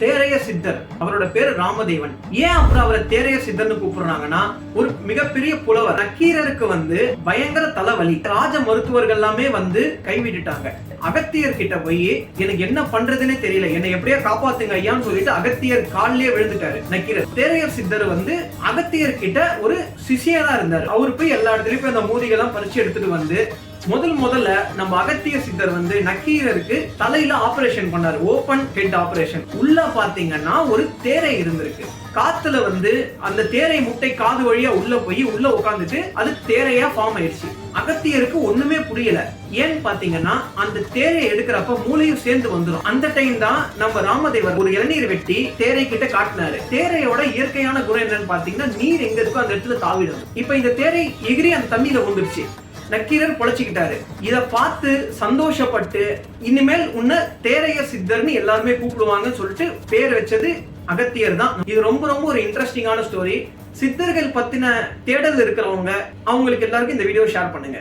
தேரைய சித்தர். அவரோட பேரு ராமதேவன். ஏன் அப்புறம் அவரை தேரைய சித்தர்னு கூப்பிடுறாங்கன்னா ஒரு மிகப்பெரிய புலவர் நக்கீரருக்கு வந்து பயங்கர தலைவலி. ராஜ மருத்துவர்கள் எல்லாமே வந்து கைவிட்டுட்டாங்க. அகத்தியர் கிட்ட போய் எனக்கு என்ன பண்றதுன்னே தெரியல. என்னை எப்படியா காப்பாத்துங்க ஐயான்னு சொல்லிட்டு அகத்தியர் காலிலேயே விழுந்துட்டாரு நக்கீரர். தேரையர் சித்தர் வந்து அகத்தியர் கிட்ட ஒரு சிஷியரா இருந்தார். அவர் போய் எல்லா இடத்துலயும் போய் அந்த மூலிகைலாம் பறிச்சு எடுத்துட்டு வந்து முதல் முதல்ல நம்ம அகத்திய சித்தர் வந்து நக்கீரருக்கு தலையில ஆபரேஷன் பண்ணாரு. ஓபன் ஹெட் ஆபரேஷன் உள்ள பாத்தீங்கன்னா ஒரு தேரை இருந்திருக்கு. காத்துல வந்து அந்த தேரை முட்டை காது வழியா உள்ள போய் உள்ள உட்காந்துட்டு அது தேரையா ஃபார்ம் ஆயிடுச்சு. அகத்தியருக்கு ஒண்ணுமே புரியல. ஏன்னு பாத்தீங்கன்னா அந்த தேரை எடுக்கிறப்ப மூளையும் சேர்ந்து வந்துடும் அந்த டைம் தான் நம்ம ராமதேவர் ஒரு இளநீர் வெட்டி தேரை கிட்ட காட்டினாரு. தேரையோட இயற்கையான குணம் என்னன்னு பாத்தீங்கன்னா நீர் எங்க இருக்கோ அந்த இடத்துல தாவிடும். இப்ப இந்த தேரை எகிரி அந்த தண்ணியில வந்துருச்சு நக்கீரர் பொழைச்சிக்கிட்டாரு. இத பார்த்து சந்தோஷப்பட்டு இனிமேல் உன்னை தேரைய சித்தர்னு எல்லாருமே கூப்பிடுவாங்கன்னு சொல்லிட்டு பேர் வச்சது அகத்தியர் தான். இது ரொம்ப ரொம்ப ஒரு இன்ட்ரெஸ்டிங்கான ஸ்டோரி சித்தர்கள் பத்தின தேடல் இருக்கிறவங்க அவங்களுக்கு எல்லாருக்கும் இந்த வீடியோ ஷேர் பண்ணுங்க.